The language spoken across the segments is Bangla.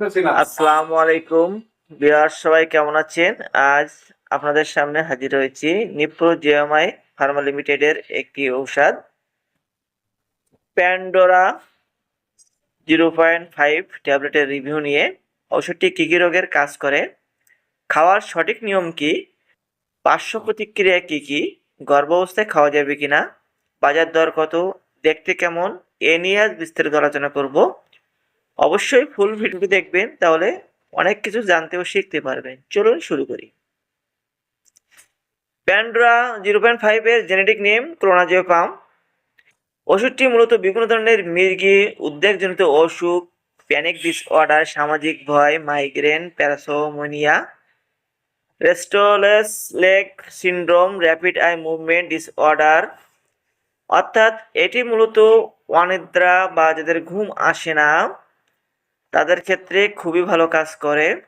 আসসালামু আলাইকুম। বিহার সবাই কেমন আছেন? আজ আপনাদের সামনে হাজির হয়েছি নিপ্রো জিএমআই ফার্মা লিমিটেডের একটি ঔষধ, প্যান্ডোরা জিরো পয়েন্ট ফাইভ ট্যাবলেটের রিভিউ নিয়ে। ঔষধটি কী কী রোগের কাজ করে, খাওয়ার সঠিক নিয়ম কি, পার্শ্ব প্রতিক্রিয়া কি কি গর্ভাবস্থায় খাওয়া যাবে কিনা, বাজার দর কত, দেখতে কেমন, এ নিয়ে আজ বিস্তারিত আলোচনা করব। অবশ্যই ফুল ভিডিওটি দেখবেন, তাহলে অনেক কিছু জানতে ও শিখতে পারবেন। চলুন শুরু করি। প্যান্ড্রা জিরো পয়েন্ট ফাইভের জেনেটিক নেম ক্রোনাজিওপাম ওষুধটি মূলত বিভিন্ন ধরনের মির্গি, উদ্বেগজনিত অসুখ প্যানিক ডিসঅর্ডার সামাজিক ভয় migraine parasomnia restless leg syndrome rapid eye movement disorder অর্থাৎ এটি মূলত অনিদ্রা বা যাদের ঘুম আসে না তাদের ক্ষেত্রে খুবই ভালো কাজ করে।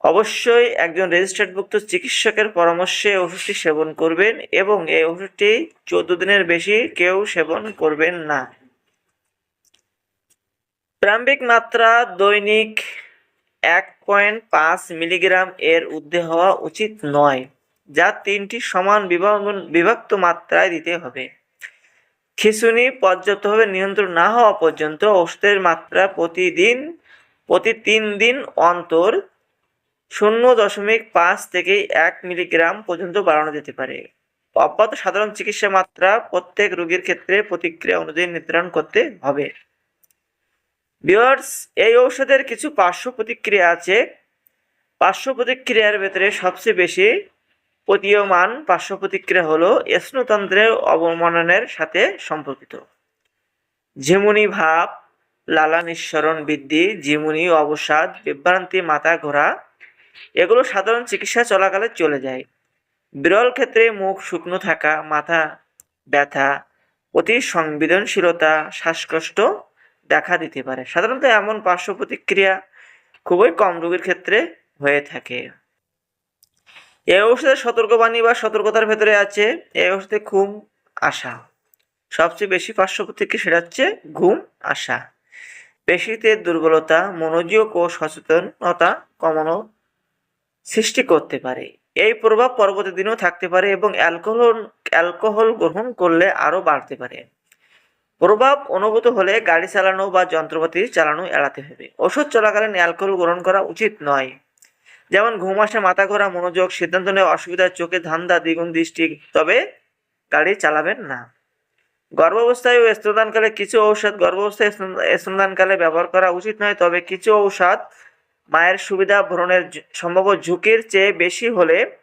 অবশ্যই একজন রেজিস্টার্ডভুক্ত চিকিৎসকের পরামর্শে ওষুধটি সেবন করবেন এবং এই ওষুধটি চোদ্দ দিনের বেশি কেউ সেবন করবেন না। প্রারম্ভিক মাত্রা দৈনিক এক পয়েন্ট পাঁচ মিলিগ্রাম এর ঊর্ধ্বে হওয়া উচিত নয়, যা তিনটি সমান বিভাগ- বিভক্ত মাত্রায় দিতে হবে। খিঁচুনি পর্যাপ্তভাবে নিয়ন্ত্রণ না হওয়া পর্যন্ত ওষুধের মাত্রা প্রতিদিন, প্রতি তিন দিন অন্তর শূন্য দশমিক পাঁচ থেকে এক মিলিগ্রাম পর্যন্ত বাড়ানো যেতে পারে। অব্যাহত সাধারণ চিকিৎসা মাত্রা প্রত্যেক রোগীর ক্ষেত্রে প্রতিক্রিয়া অনুযায়ী নির্ধারণ করতে হবে। বিয়ার্স এই ঔষধের কিছু পার্শ্ব প্রতিক্রিয়া আছে। পার্শ্ব প্রতিক্রিয়ার ভেতরে সবচেয়ে বেশি প্রতীয়মান পার্শ্ব প্রতিক্রিয়া হলো স্নতন্ত্রের অবমাননের সাথে সম্পর্কিত। ঝিমুনি ভাব লালা নিঃসরণ বৃদ্ধি ঝিমুনি অবসাদ, বিভ্রান্তি, মাথা ঘোরা, এগুলো সাধারণ চিকিৎসা চলাকালে চলে যায়। বিরল ক্ষেত্রে মুখ শুকনো থাকা, মাথা ব্যথা, অতি সংবেদনশীলতা, শ্বাসকষ্ট দেখা দিতে পারে। সাধারণত এমন পার্শ্ব প্রতিক্রিয়া খুবই কম রোগীর ক্ষেত্রে হয়ে থাকে। এই ওষুধের সতর্কবাণী বা সতর্কতার ভেতরে আছে এই ওষুধে ঘুম আসা সবচেয়ে বেশি পার্শ্ব প্রতিক্রিয়া সেটা হচ্ছে ঘুম আসা পেশিতে দুর্বলতা, মনোযোগ ও সচেতনতা কমানো সৃষ্টি করতে পারে। এই প্রভাব পরবর্তী দিনেও থাকতে পারে এবং অ্যালকোহল অ্যালকোহল গ্রহণ করলে আরও বাড়তে পারে। প্রভাব অনুভূত হলে গাড়ি চালানো বা যন্ত্রপাতি চালানো এড়াতে হবে। ওষুধ চলাকালীন অ্যালকোহল গ্রহণ করা উচিত নয়। যেমন ঘুম আসে, মাথা ঘোরা, মনোযোগ, সিদ্ধান্ত নেওয়া অসুবিধা চোখে ধান্দা, দ্বিগুণ দৃষ্টি, তবে গাড়ি চালাবেন না। গর্ভাবস্থায় ও স্তনদানকালে কিছু ঔষধ, গর্ভাবস্থায় স্তন- স্তনদানকালে ব্যবহার করা উচিত নয়, তবে কিছু ঔষধ মায়ের সুবিধা ভ্রণের সম্ভাব্য ঝুঁকির চেয়ে বেশি হলে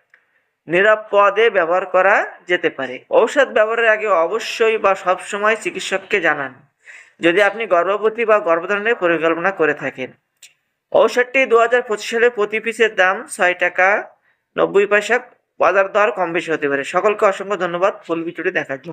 নিরাপদে ব্যবহার করা যেতে পারে। ঔষধ ব্যবহারের আগে অবশ্যই বা সবসময় চিকিৎসককে জানান। যদি আপনি গর্ভবতী বা গর্ভধারণের পরিকল্পনা করে থাকেন। ঔষধটি দু হাজার পঁচিশ সালে প্রতি পিসের দাম ছয় টাকা নব্বই পয়সা বাজার দর কম বেশি হতে পারে। সকলকে অসংখ্য ধন্যবাদ। ফুল ভিডিওটি দেখার জন্য।